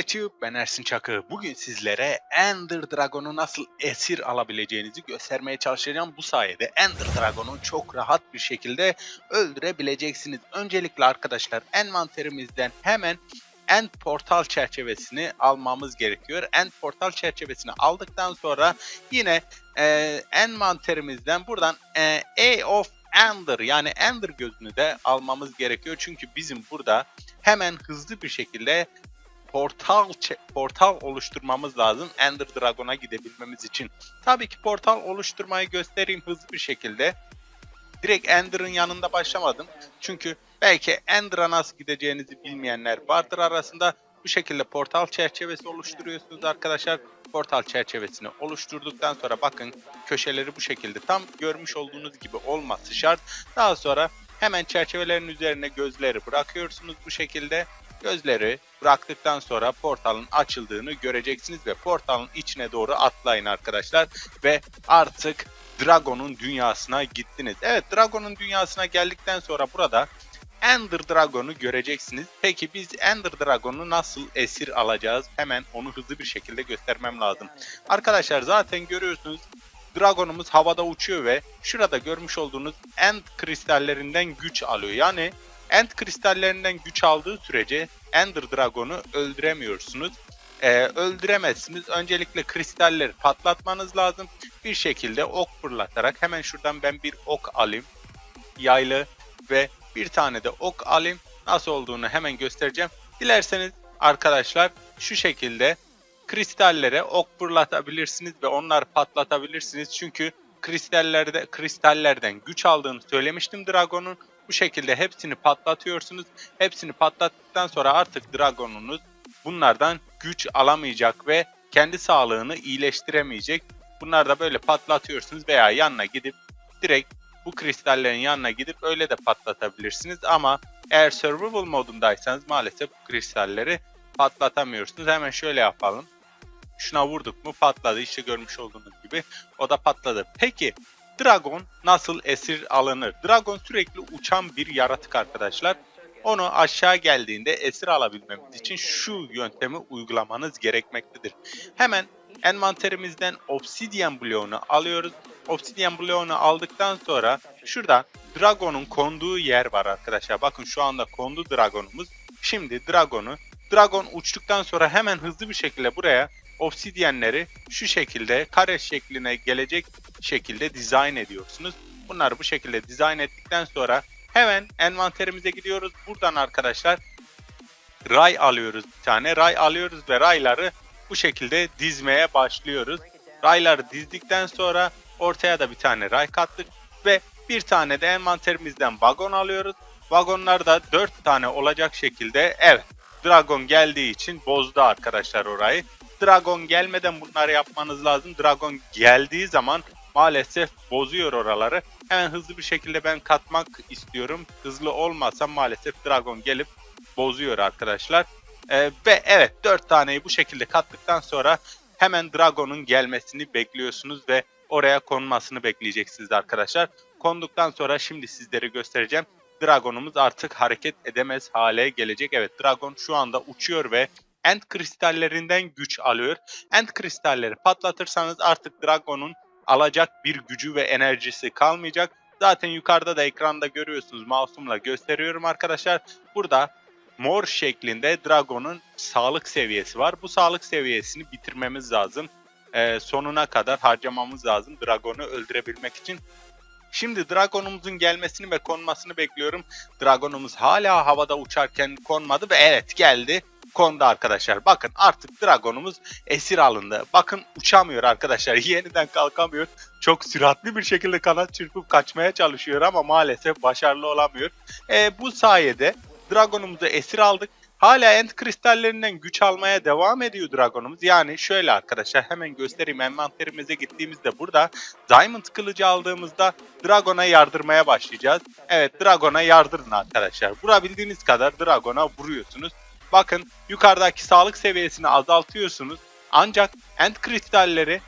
YouTube, ben Ersin Çakı. Bugün sizlere Ender Dragon'u nasıl esir alabileceğinizi göstermeye çalışacağım. Bu sayede Ender Dragon'u çok rahat bir şekilde öldürebileceksiniz. Öncelikle arkadaşlar envanterimizden hemen End Portal çerçevesini almamız gerekiyor. End Portal çerçevesini aldıktan sonra yine e, envanterimizden buradan e, A of Ender yani Ender gözünü de almamız gerekiyor. Çünkü bizim burada hemen hızlı bir şekilde portal portal oluşturmamız lazım Ender Dragon'a gidebilmemiz için. Tabii ki portal oluşturmayı göstereyim hızlı bir şekilde. Direkt Ender'ın yanında başlamadım. Çünkü belki Ender'a nasıl gideceğinizi bilmeyenler vardır arasında. Bu şekilde portal çerçevesi oluşturuyorsunuz arkadaşlar. Portal çerçevesini oluşturduktan sonra bakın köşeleri bu şekilde tam görmüş olduğunuz gibi olması şart. Daha sonra hemen çerçevelerin üzerine gözleri bırakıyorsunuz bu şekilde. Gözleri bıraktıktan sonra portalın açıldığını göreceksiniz ve portalın içine doğru atlayın arkadaşlar ve artık Dragon'un dünyasına gittiniz. Evet Dragon'un dünyasına geldikten sonra burada Ender Dragon'u göreceksiniz. Peki biz Ender Dragon'u nasıl esir alacağız? Hemen onu hızlı bir şekilde göstermem lazım. Arkadaşlar zaten görüyorsunuz Dragon'umuz havada uçuyor ve şurada görmüş olduğunuz End kristallerinden güç alıyor. Yani End kristallerinden güç aldığı sürece Ender Dragon'u öldüremiyorsunuz. Ee, öldüremezsiniz. Öncelikle kristalleri patlatmanız lazım. Bir şekilde ok fırlatarak hemen şuradan ben bir ok alayım. Yaylı ve bir tane de ok alayım. Nasıl olduğunu hemen göstereceğim. Dilerseniz arkadaşlar şu şekilde kristallere ok fırlatabilirsiniz ve onları patlatabilirsiniz. Çünkü kristallerde kristallerden güç aldığını söylemiştim Dragon'un. Bu şekilde hepsini patlatıyorsunuz. Hepsini patlattıktan sonra artık Dragon'unuz bunlardan güç alamayacak ve kendi sağlığını iyileştiremeyecek. Bunları da böyle patlatıyorsunuz veya yanına gidip direkt bu kristallerin yanına gidip öyle de patlatabilirsiniz. Ama eğer survival modundaysanız maalesef bu kristalleri patlatamıyorsunuz. Hemen şöyle yapalım. Şuna vurduk mu patladı. İşte görmüş olduğunuz gibi o da patladı. Peki Dragon nasıl esir alınır? Dragon sürekli uçan bir yaratık arkadaşlar. Onu aşağı geldiğinde esir alabilmemiz için şu yöntemi uygulamanız gerekmektedir. Hemen envanterimizden obsidian bloğunu alıyoruz. Obsidian bloğunu aldıktan sonra şurada Dragon'un konduğu yer var arkadaşlar. Bakın şu anda kondu Dragon'umuz. Şimdi Dragon'u Dragon uçtuktan sonra hemen hızlı bir şekilde buraya obsidyenleri şu şekilde kare şekline gelecek şekilde dizayn ediyorsunuz. Bunları bu şekilde dizayn ettikten sonra hemen envanterimize gidiyoruz. Buradan arkadaşlar ray alıyoruz bir tane. Ray alıyoruz ve rayları bu şekilde dizmeye başlıyoruz. Rayları dizdikten sonra ortaya da bir tane ray kattık ve bir tane de envanterimizden vagon alıyoruz. Vagonlar da 4 tane olacak şekilde evet Dragon geldiği için bozdu arkadaşlar orayı. Dragon gelmeden bunları yapmanız lazım. Dragon geldiği zaman maalesef bozuyor oraları. Hemen hızlı bir şekilde ben katmak istiyorum. Hızlı olmasa maalesef Dragon gelip bozuyor arkadaşlar. Ee, ve evet 4 taneyi bu şekilde kattıktan sonra hemen Dragon'un gelmesini bekliyorsunuz ve oraya konmasını bekleyeceksiniz arkadaşlar. Konduktan sonra şimdi sizlere göstereceğim. Dragon'umuz artık hareket edemez hale gelecek. Evet Dragon şu anda uçuyor ve End kristallerinden güç alıyor. End kristalleri patlatırsanız artık Dragon'un alacak bir gücü ve enerjisi kalmayacak. Zaten yukarıda da ekranda görüyorsunuz mouse'umla gösteriyorum arkadaşlar. Burada mor şeklinde Dragon'un sağlık seviyesi var. Bu sağlık seviyesini bitirmemiz lazım. Ee, sonuna kadar harcamamız lazım Dragon'u öldürebilmek için. Şimdi Dragon'umuzun gelmesini ve konmasını bekliyorum. Dragon'umuz hala havada uçarken konmadı ve evet geldi. Kondu arkadaşlar. Bakın artık Dragon'umuz esir alındı. Bakın uçamıyor arkadaşlar. Yeniden kalkamıyor. Çok süratli bir şekilde kanat çırpıp kaçmaya çalışıyor ama maalesef başarılı olamıyor. E, bu sayede Dragon'umuzu esir aldık. Hala end kristallerinden güç almaya devam ediyor Dragon'umuz. Yani şöyle arkadaşlar hemen göstereyim envanterimize gittiğimizde burada Diamond kılıcı aldığımızda Dragon'a yardırmaya başlayacağız. Evet Dragon'a yardırın arkadaşlar. Vurabildiğiniz kadar Dragon'a vuruyorsunuz. Bakın yukarıdaki sağlık seviyesini azaltıyorsunuz. Ancak end kristalleri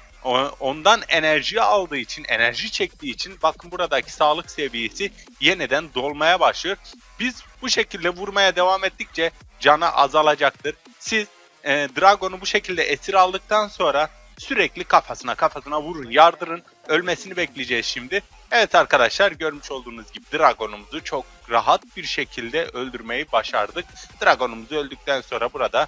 ondan enerji aldığı için, enerji çektiği için bakın buradaki sağlık seviyesi yeniden dolmaya başlıyor. Biz bu şekilde vurmaya devam ettikçe canı azalacaktır. Siz e, Dragon'u bu şekilde esir aldıktan sonra sürekli kafasına kafasına vurun, yardırın. Ölmesini bekleyeceğiz şimdi. Evet arkadaşlar görmüş olduğunuz gibi Dragon'umuzu çok rahat bir şekilde öldürmeyi başardık. Dragon'umuz öldükten sonra burada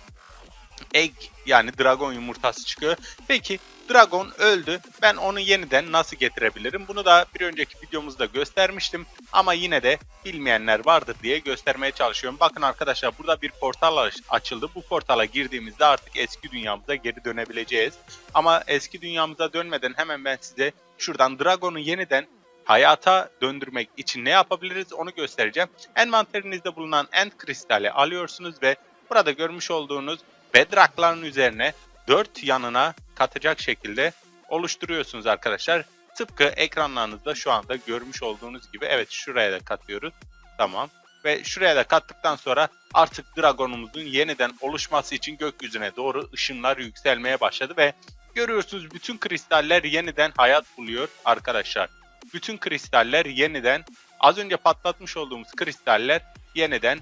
egg yani dragon yumurtası çıkıyor. Peki dragon öldü. Ben onu yeniden nasıl getirebilirim? Bunu da bir önceki videomuzda göstermiştim. Ama yine de bilmeyenler vardır diye göstermeye çalışıyorum. Bakın arkadaşlar burada bir portal aç- açıldı. Bu portala girdiğimizde artık eski dünyamıza geri dönebileceğiz. Ama eski dünyamıza dönmeden hemen ben size şuradan dragonu yeniden hayata döndürmek için ne yapabiliriz onu göstereceğim. Envanterinizde bulunan end kristali alıyorsunuz ve burada görmüş olduğunuz bedrockların üzerine dört yanına katacak şekilde oluşturuyorsunuz arkadaşlar. Tıpkı ekranlarınızda şu anda görmüş olduğunuz gibi evet şuraya da katıyoruz. Tamam. Ve şuraya da kattıktan sonra artık dragonumuzun yeniden oluşması için gökyüzüne doğru ışınlar yükselmeye başladı ve görüyorsunuz bütün kristaller yeniden hayat buluyor arkadaşlar. Bütün kristaller yeniden az önce patlatmış olduğumuz kristaller yeniden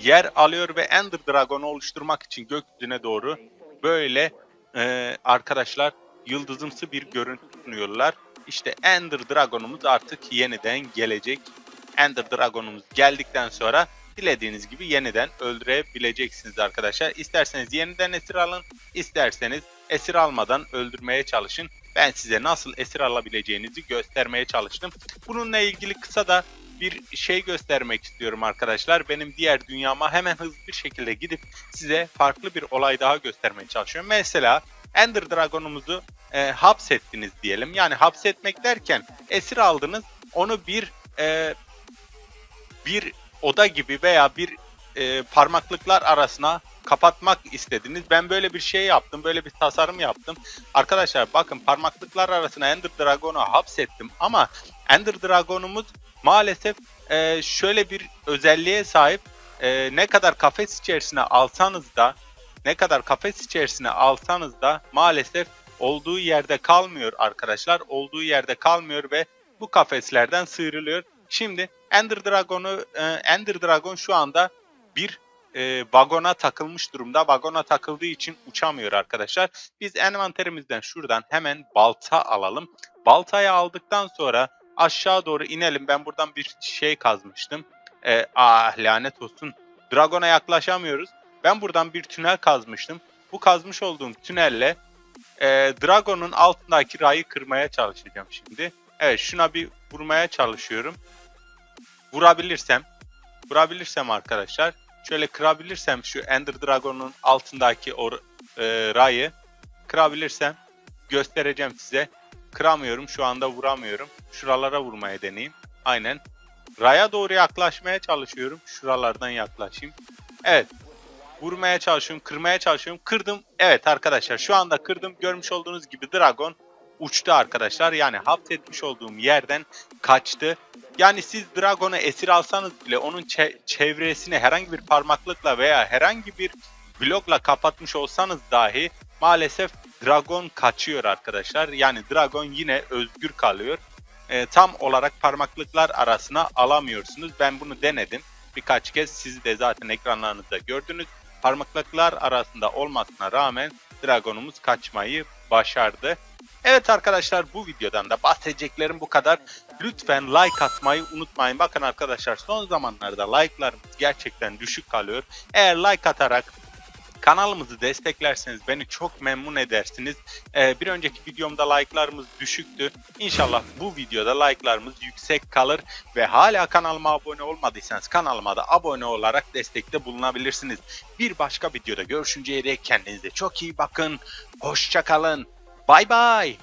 yer alıyor ve Ender Dragon'u oluşturmak için gökyüzüne doğru böyle e, arkadaşlar yıldızımsı bir görüntü sunuyorlar. İşte Ender Dragon'umuz artık yeniden gelecek. Ender Dragon'umuz geldikten sonra dilediğiniz gibi yeniden öldürebileceksiniz arkadaşlar. İsterseniz yeniden esir alın, isterseniz esir almadan öldürmeye çalışın. Ben size nasıl esir alabileceğinizi göstermeye çalıştım. Bununla ilgili kısa da bir şey göstermek istiyorum arkadaşlar. Benim diğer dünyama hemen hızlı bir şekilde gidip size farklı bir olay daha göstermeye çalışıyorum. Mesela Ender Dragon'umuzu e, hapsettiniz diyelim. Yani hapsetmek derken esir aldınız. Onu bir e, bir oda gibi veya bir e, parmaklıklar arasına kapatmak istediniz. Ben böyle bir şey yaptım. Böyle bir tasarım yaptım. Arkadaşlar bakın parmaklıklar arasına Ender Dragon'u hapsettim ama Ender Dragon'umuz maalesef e, şöyle bir özelliğe sahip. E, ne kadar kafes içerisine alsanız da ne kadar kafes içerisine alsanız da maalesef olduğu yerde kalmıyor arkadaşlar. Olduğu yerde kalmıyor ve bu kafeslerden sıyrılıyor. Şimdi Ender Dragon'u e, Ender Dragon şu anda bir e, vagona takılmış durumda. Vagona takıldığı için uçamıyor arkadaşlar. Biz envanterimizden şuradan hemen balta alalım. Baltayı aldıktan sonra aşağı doğru inelim. Ben buradan bir şey kazmıştım. E, ah lanet olsun. Dragon'a yaklaşamıyoruz. Ben buradan bir tünel kazmıştım. Bu kazmış olduğum tünelle e, Dragon'un altındaki rayı kırmaya çalışacağım şimdi. Evet şuna bir vurmaya çalışıyorum. Vurabilirsem, vurabilirsem arkadaşlar, şöyle kırabilirsem şu Ender Dragon'un altındaki o e, rayı kırabilirsem göstereceğim size. Kıramıyorum şu anda vuramıyorum. Şuralara vurmaya deneyeyim. Aynen. Raya doğru yaklaşmaya çalışıyorum. Şuralardan yaklaşayım. Evet. Vurmaya çalışıyorum, kırmaya çalışıyorum. Kırdım. Evet arkadaşlar şu anda kırdım. Görmüş olduğunuz gibi Dragon uçtu arkadaşlar. Yani hapsetmiş olduğum yerden kaçtı. Yani siz Dragon'u esir alsanız bile onun çe- çevresini herhangi bir parmaklıkla veya herhangi bir blokla kapatmış olsanız dahi maalesef Dragon kaçıyor arkadaşlar. Yani Dragon yine özgür kalıyor. Ee, tam olarak parmaklıklar arasına alamıyorsunuz. Ben bunu denedim. Birkaç kez siz de zaten ekranlarınızda gördünüz. Parmaklıklar arasında olmasına rağmen Dragon'umuz kaçmayı başardı. Evet arkadaşlar bu videodan da bahsedeceklerim bu kadar. Lütfen like atmayı unutmayın. Bakın arkadaşlar son zamanlarda like'larımız gerçekten düşük kalıyor. Eğer like atarak kanalımızı desteklerseniz beni çok memnun edersiniz. Ee, bir önceki videomda like'larımız düşüktü. İnşallah bu videoda like'larımız yüksek kalır ve hala kanalıma abone olmadıysanız kanalıma da abone olarak destekte bulunabilirsiniz. Bir başka videoda görüşünceye dek kendinize çok iyi bakın. Hoşçakalın. Bye bye.